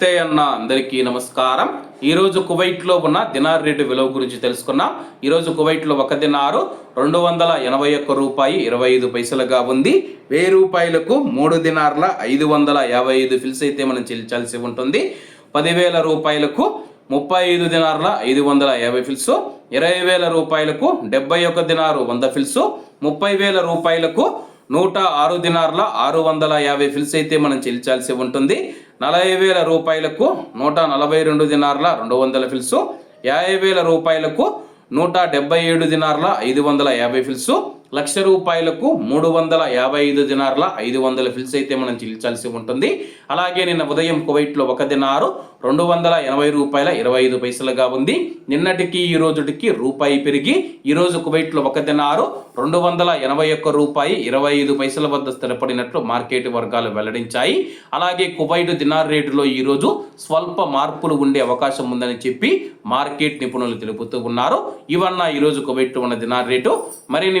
నమస్తే అన్న అందరికీ నమస్కారం. ఈరోజు కువైట్లో ఉన్న దినార్ రేటు విలువ గురించి తెలుసుకున్నాం. ఈరోజు కువైట్లో ఒక దినారు రెండు వందల ఎనభై ఒక్క రూపాయి ఇరవై ఐదు పైసలుగా ఉంది. వెయ్యి రూపాయలకు మూడు దినార్ల ఐదు వందల యాభై ఐదు ఫిల్స్ అయితే మనం చెల్లించాల్సి ఉంటుంది. పదివేల రూపాయలకు ముప్పై ఐదు దినార్ల ఐదు వందల యాభై ఫిల్స్ ఇరవై వేల రూపాయలకు డెబ్బై ఒక దినారు వంద ఫిల్స్ ముప్పై వేల రూపాయలకు నూట ఆరు దినార్ల ఆరు వందల యాభై ఫిల్స్ అయితే మనం చెల్లించాల్సి ఉంటుంది. నలభై వేల రూపాయలకు నూట నలభై రెండు దినార్ల రెండు వందల ఫిల్సు. యాభై వేల రూపాయలకు నూట డెబ్బై ఏడు దినార్ల ఐదు వందల యాభై ఫిల్సు. లక్ష రూపాయలకు మూడు వందల యాభై ఐదు దినార్ల ఐదు వందల ఫిల్స్ అయితే మనం చెల్లించాల్సి ఉంటుంది. అలాగే నిన్న ఉదయం కువైట్లో ఒక దినారు రెండు వందల ఎనభై రూపాయల ఇరవై ఐదు పైసలుగా ఉంది. నిన్నటికి ఈ రోజుటికి రూపాయి పెరిగి ఈరోజు కువైట్లో ఒక దినారు రెండు వందల ఎనభై ఒక్క రూపాయి ఇరవై ఐదు పైసల వద్ద స్థిరపడినట్లు మార్కెట్ వర్గాలు వెల్లడించాయి. అలాగే కువైట్ దినార్ రేటులో ఈ రోజు స్వల్ప మార్పులు ఉండే అవకాశం ఉందని చెప్పి మార్కెట్ నిపుణులు తెలుపుతూ ఉన్నారు. ఇవన్న ఈరోజు రోజు కువైట్ ఉన్న దినార్ రేటు. మరిన్ని